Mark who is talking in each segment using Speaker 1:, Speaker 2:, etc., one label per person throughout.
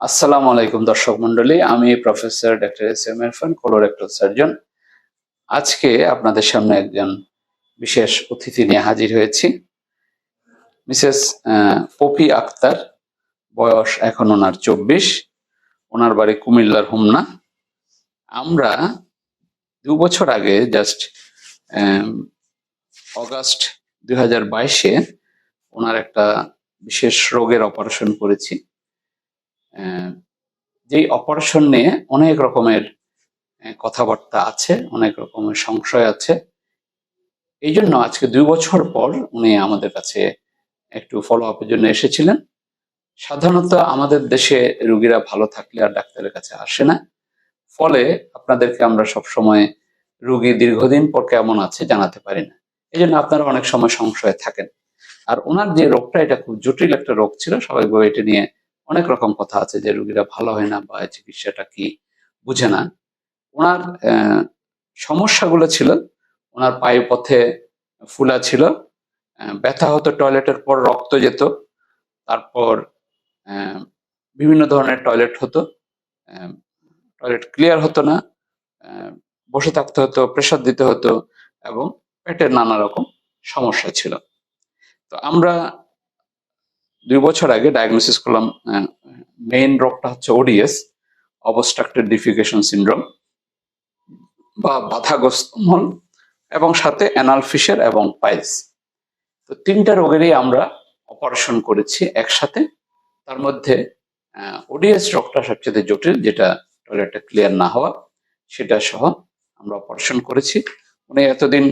Speaker 1: আসসালামু আলাইকুম দর্শক মন্ডলী আমি professor doctor S M Irfan colorectal surgeon আজকে আপনাদের সামনে একজন বিশেষ অতিথি নিয়ে হাজির হয়েছি। মিসেস পপি আক্তার, বয়স এখন ওনার চব্বিশ, ওনার বাড়ি কুমিল্লার হুমনা। আমরা দু বছর আগে জাস্ট অগাস্ট দুই হাজার বাইশে ওনার একটা বিশেষ রোগের অপারেশন করেছি। যেই অপারেশন নিয়ে অনেক রকমের কথাবার্তা আছে, অনেক রকমের সংশয় আছে, এই জন্য আজকে দুই বছর পর উনি আমাদের কাছে একটু ফলো আপের জন্য এসেছিলেন। সাধারণত আমাদের দেশে রুগীরা ভালো থাকলে আর ডাক্তারের কাছে আসে না। ফলে আপনাদেরকে আমরা সব সময় রুগী দীর্ঘদিন পর কেমন আছে জানাতে পারি না। এই জন্য আপনারা অনেক সময় সংশয়ে থাকেন। আর ওনার যে রোগটা, এটা খুব জটিল একটা রোগ ছিল, স্বাভাবিকভাবে এটা নিয়ে অনেক রকম কথা আছে যে রুগীরা ভালো হয় না বা চিকিৎসাটা কি বুঝে না। ওনার সমস্যাগুলো ছিল। ওনার পায়ে পথে ফুলা ছিল। ব্যথা হতো টয়লেটের পর, রক্ত যেত। তারপর বিভিন্ন ধরনের টয়লেট হতো। টয়লেট ক্লিয়ার হতো না। বসে থাকতে হতো, প্রেশার দিতে হতো এবং পেটের নানা রকম সমস্যা ছিল। তো আমরা দুই বছর আগে ডায়াগনোসিস করলাম মেইন রোগটা হচ্ছে ওডিএস অবস্ট্রাক্টেড ডিফিকেশন সিন্ড্রোম বা বাধাগ্রস্ত মল এবং সাথে অ্যানাল ফিশার এবং পাইলস তো তিনটা রোগেরই আমরা অপারেশন করেছি একসাথে। তার মধ্যে ওডিএস রোগটা সবচেয়ে জটিল, যেটা টয়লেটটা ক্লিয়ার না হওয়া, সেটা সহ আমরা অপারেশন করেছি। উনি এতদিন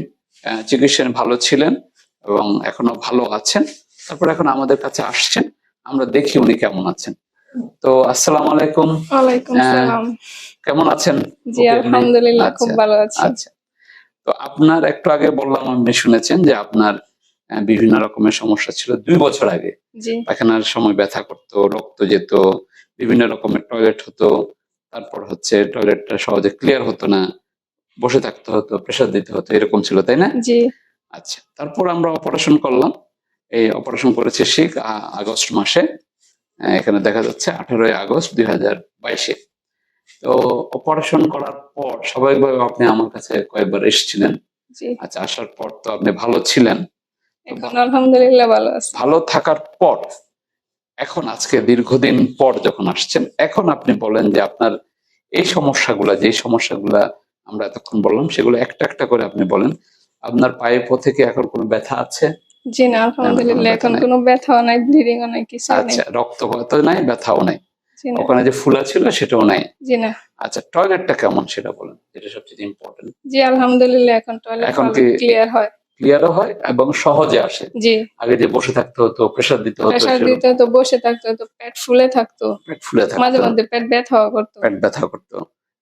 Speaker 1: চিকিৎসায় ভালো ছিলেন এবং এখনও ভালো আছেন। তারপর এখন আমাদের কাছে আসছেন। আমরা দেখি উনি কেমন আছেন। তো আসসালামু আলাইকুম। কেমন আছেন?
Speaker 2: জি আলহামদুলিল্লাহ খুব
Speaker 1: আচ্ছা,
Speaker 2: ভালো আছি।
Speaker 1: আচ্ছা। তো আপনার একটু আগে বললাম আপনি শুনেছেন যে আপনার বিভিন্ন রকমের সমস্যা ছিল দুই বছর আগে।
Speaker 2: জি।
Speaker 1: পায়খানার সময় ব্যথা করতো রক্ত যেত বিভিন্ন রকমের টয়লেট হতো তারপর হচ্ছে টয়লেটটা সহজে ক্লিয়ার হতো না বসে থাকতে হতো প্রেশার দিতে হতো এরকম ছিল তাই না? আচ্ছা তারপর আমরা অপারেশন করলাম। এই অপারেশন করেছে শিখ আগস্ট মাসে। এখানে দেখা যাচ্ছে আঠারোই আগস্ট দুই হাজার বাইশে। তো অপারেশন করার পর স্বাভাবিকভাবে আপনি আমার কাছে কয়েকবার এসেছিলেন। আচ্ছা আসার পর তো আপনি ভালো ছিলেন।
Speaker 2: এখন আলহামদুলিল্লাহ ভালো আছি।
Speaker 1: ভালো থাকার পর এখন আজকে দীর্ঘদিন পর যখন আসছেন এখন আপনি বলেন যে আপনার এই সমস্যাগুলা যে সমস্যাগুলা আমরা এতক্ষণ বললাম সেগুলো একটা একটা করে আপনি বলেন। আপনার পায়ে পথে কি এখন কোনো ব্যথা আছে?
Speaker 2: জি না আলহামদুলিল্লাহ এখন কোনো ব্যথাও নাই ব্লিডিংও নাই কিছু নাই।
Speaker 1: আচ্ছা রক্ত তো নাই ব্যথাও নাই। ওখানে যে ফুলা ছিল সেটাও নাই।
Speaker 2: জি না।
Speaker 1: আচ্ছা টয়লেটটা কেমন সেটা বলেন যেটা সবচেয়ে ইম্পর্টেন্ট
Speaker 2: জি আলহামদুলিল্লাহ এখন টয়লেট
Speaker 1: এখন
Speaker 2: ক্লিয়ার হয়।
Speaker 1: ক্লিয়ারও হয় এবং সহজে আসে।
Speaker 2: জি।
Speaker 1: আগে যে বসে থাকতে হতো প্রেশার দিতে হতো
Speaker 2: প্রেশার দিতে হতো বসে থাকতে হতো পেট ফুলে থাকতো।
Speaker 1: পেট ফুলে
Speaker 2: মাঝে
Speaker 1: থাকতো
Speaker 2: মধ্যে পেট ব্যথাও করতো।
Speaker 1: পেট ব্যথা করতো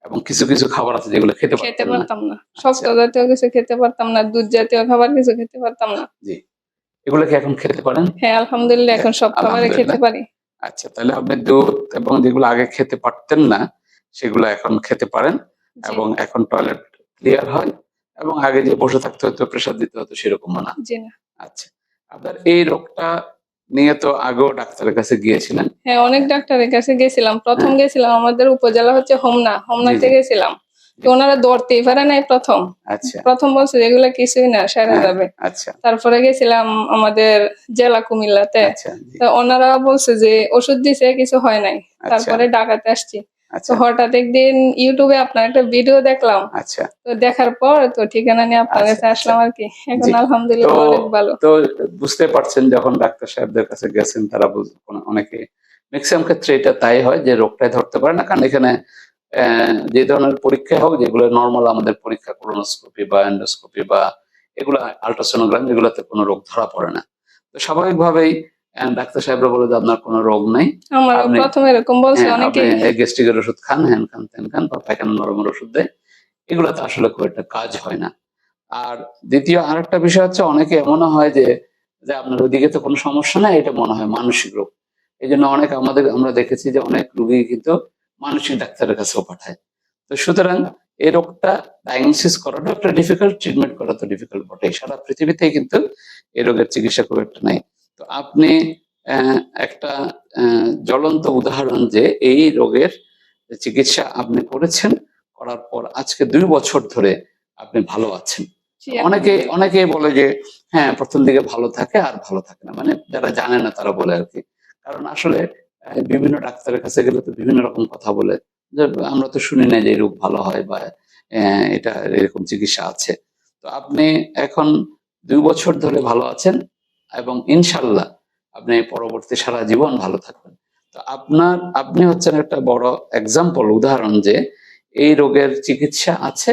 Speaker 1: এবং কিছু কিছু খাবার আছে যেগুলো খেতে
Speaker 2: খেতে পারতাম না। শক্ত জাতীয় কিছু খেতে পারতাম না দুধ জাতীয় খাবার কিছু খেতে পারতাম না।
Speaker 1: এগুলো কি এখন খেতে পারেন?
Speaker 2: হ্যাঁ আলহামদুলিল্লাহ এখন সব খাবারে খেতে পারি।
Speaker 1: আচ্ছা তাহলে আপনি দুধ এবং যেগুলো আগে খেতে পারতেন না সেগুলো এখন খেতে পারেন এবং এখন টয়লেট ক্লিয়ার হয় এবং আগে যে বসে থাকতে হতো প্রেশার দিতে হতো সেরকম না।
Speaker 2: জি না।
Speaker 1: আচ্ছা আপনার এই রোগটা নিয়ে তো আগেও ডাক্তারের কাছে গিয়েছিলেন।
Speaker 2: হ্যাঁ অনেক ডাক্তারের কাছে গেছিলাম প্রথম
Speaker 1: হ্যাঁ।
Speaker 2: গেছিলাম আমাদের উপজেলা হচ্ছে হোমনা। হোমনাতে। গেছিলাম তো ওনারা ধরতেই পারে নাই প্রথম।
Speaker 1: আচ্ছা।
Speaker 2: প্রথম বলছে এগুলা কিছুই না সেরে
Speaker 1: হ্যাঁ,
Speaker 2: যাবে।
Speaker 1: আচ্ছা।
Speaker 2: তারপরে গেছিলাম আমাদের জেলা কুমিল্লাতে।
Speaker 1: আচ্ছা
Speaker 2: তো ওনারা বলছে যে ওষুধ দিছে কিছু হয় নাই।
Speaker 1: আচ্ছা।
Speaker 2: তারপরে ঢাকাতে আসছি। তো
Speaker 1: আচ্ছা
Speaker 2: হঠাৎ একদিন ইউটিউবে আপনার একটা ভিডিও দেখলাম।
Speaker 1: আচ্ছা।
Speaker 2: তো দেখার পর তো ঠিকানা নিয়ে আপনার কাছে আসলাম আর কি। এখন আলহামদুলিল্লাহ অনেক ভালো।
Speaker 1: তো বুঝতে পারছেন যখন ডাক্তার সাহেবদের কাছে গেছেন তারা অনেকে ম্যাক্সিমাম ক্ষেত্রে এটা তাই হয় যে রোগটাই ধরতে পারে না কারণ এখানে যে ধরনের পরীক্ষা হোক যেগুলো নর্মাল আমাদের পরীক্ষা কোলোনোস্কোপি বা এন্ডোস্কোপি বা এগুলো আল্ট্রাসোনোগ্রাম এগুলোতে কোনো রোগ ধরা পড়ে না। তো স্বাভাবিকভাবেই ডাক্তার সাহেবরা বলে যে আপনার কোনো রোগ নেই।
Speaker 2: প্রথমে এরকম বলছে
Speaker 1: হ্যাঁ,
Speaker 2: অনেকে
Speaker 1: গ্যাস্ট্রিকের ওষুধ খান হ্যান খান তেন খান বা পায়খানা নরমের ওষুধ দেয় এগুলোতে আসলে খুব একটা কাজ হয় না। আর দ্বিতীয় আরেকটা বিষয় হচ্ছে অনেকে এমনও হয় যে যে আপনার ওইদিকে তো কোনো সমস্যা নাই এটা মনে হয় মানসিক রোগ। এই জন্য অনেক আমাদের আমরা দেখেছি যে অনেক রুগী কিন্তু মানসিক ডাক্তারের কাছেও পাঠায়। তো সুতরাং এই রোগটা ডায়াগনোসিস করাটা একটা ডিফিকাল্ট ট্রিটমেন্ট করা তো ডিফিকাল্ট বটে সারা পৃথিবীতেই কিন্তু এই রোগের চিকিৎসা খুব একটা নাই। তো আপনি একটা জ্বলন্ত উদাহরণ যে এই রোগের চিকিৎসা আপনি করেছেন করার পর আজকে দুই বছর ধরে আপনি ভালো আছেন। অনেকে অনেকে বলে যে হ্যাঁ প্রথম দিকে ভালো থাকে আর ভালো থাকে না। মানে যারা জানে না তারা বলে আর কি। কারণ আসলে বিভিন্ন ডাক্তারের কাছে গেলে তো বিভিন্ন রকম কথা বলে। আমরা তো শুনি না যে এই রোগ ভালো হয় বা এটা এরকম চিকিৎসা আছে। তো আপনি এখন দুই বছর ধরে ভালো আছেন এবং ইনশাল্লাহ আপনি পরবর্তী সারা জীবন ভালো থাকবেন। তো আপনার আপনি হচ্ছেন একটা বড় এক্সাম্পল উদাহরণ যে এই রোগের চিকিৎসা আছে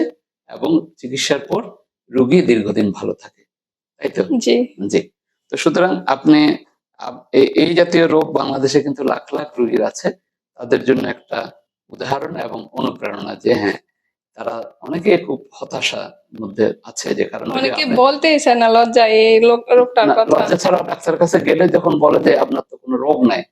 Speaker 1: এবং চিকিৎসার পর রোগী দীর্ঘদিন ভালো থাকে। তাই তো?
Speaker 2: জি।
Speaker 1: জি। তো সুতরাং আপনি আপ- এই- এই জাতীয় রোগ বাংলাদেশে কিন্তু লাখ লাখ রোগীর আছে। তাদের জন্য একটা উদাহরণ এবং অনুপ্রেরণা যে হ্যাঁ তারা অনেকে খুব হতাশার মধ্যে আছে যে কারণে
Speaker 2: অনেকে বলতেই চায় না লজ্জা এই রোগটার কথা।
Speaker 1: লজ্জা ছাড়া ডাক্তারের কাছে গেলে যখন বলে যে আপনার তো কোনো রোগ নাই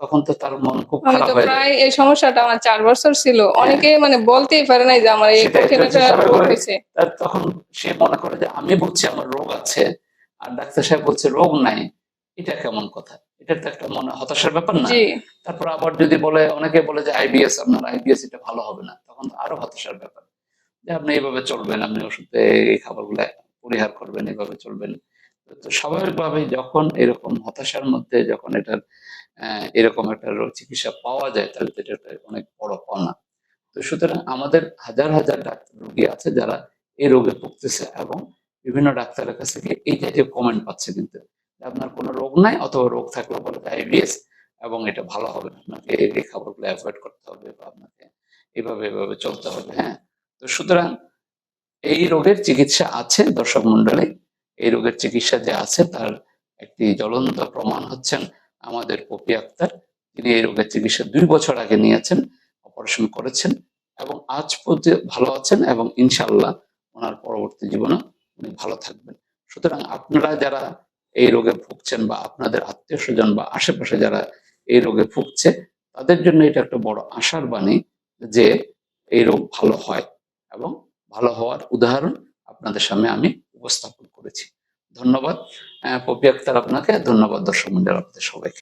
Speaker 1: তখন তো তার মন খুব খারাপ হয়ে
Speaker 2: প্রায় এই সমস্যাটা আমার চার বছর ছিল। অনেকে মানে বলতেই পারে নাই যে আমার এই কঠিন একটা রোগ হয়েছে।
Speaker 1: তখন সে মনে করে যে আমি বলছি আমার রোগ আছে। আর ডাক্তার সাহেব বলছে রোগ নাই। এটা কেমন কথা? এটা তো একটা মনে হতাশার ব্যাপার না। তারপর আবার যদি বলে অনেকে বলে যে আইবিএস আপনার আইবিএস এটা ভালো হবে না। তখন আরও হতাশার ব্যাপার। যে আপনি এইভাবে চলবেন আপনি ওষুধে এই খাবারগুলো পরিহার করবেন এইভাবে চলবেন। তো স্বাভাবিকভাবেই যখন এরকম হতাশার মধ্যে যখন এটার এরকম একটা চিকিৎসা পাওয়া যায় তাহলে তো এটা অনেক বড় পাওনা। তো সুতরাং আমাদের হাজার হাজার ডাক্তার রোগী আছে যারা এই রোগে ভুগতেছে এবং বিভিন্ন ডাক্তারের কাছে গিয়ে এই জাতীয় কমেন্ট পাচ্ছে কিন্তু। আপনার কোনো রোগ নাই, অথবা রোগ থাকলে বলে আইবিএস এবং এটা ভালো হবে আপনাকে এই খাবারগুলো অ্যাভয়েড করতে হবে বা আপনাকে এভাবে এভাবে চলতে হবে হ্যাঁ? তো সুতরাং এই রোগের চিকিৎসা আছে দর্শক মন্ডলী এই রোগের চিকিৎসা যে আছে তার একটি জ্বলন্ত প্রমাণ হচ্ছেন আমাদের পপি আক্তার। তিনি এই রোগের চিকিৎসা দুই বছর আগে নিয়েছেন, অপারেশন করেছেন, এবং আজ পর্যন্ত ভালো আছেন এবং ইনশাল্লাহ ওনার পরবর্তী জীবনে উনি ভালো থাকবেন। সুতরাং আপনারা যারা এই রোগে ভুগছেন বা আপনাদের আত্মীয় স্বজন বা আশেপাশে যারা এই রোগে ভুগছে, তাদের জন্য এটা একটা বড় আশার বাণী যে এই রোগ ভালো হয় এবং ভালো হওয়ার উদাহরণ আপনাদের সামনে আমি উপস্থাপন করেছি। ধন্যবাদ পপি আক্তার আপনাকে, ধন্যবাদ দর্শক মন্ডল আপনাদের সবাইকে।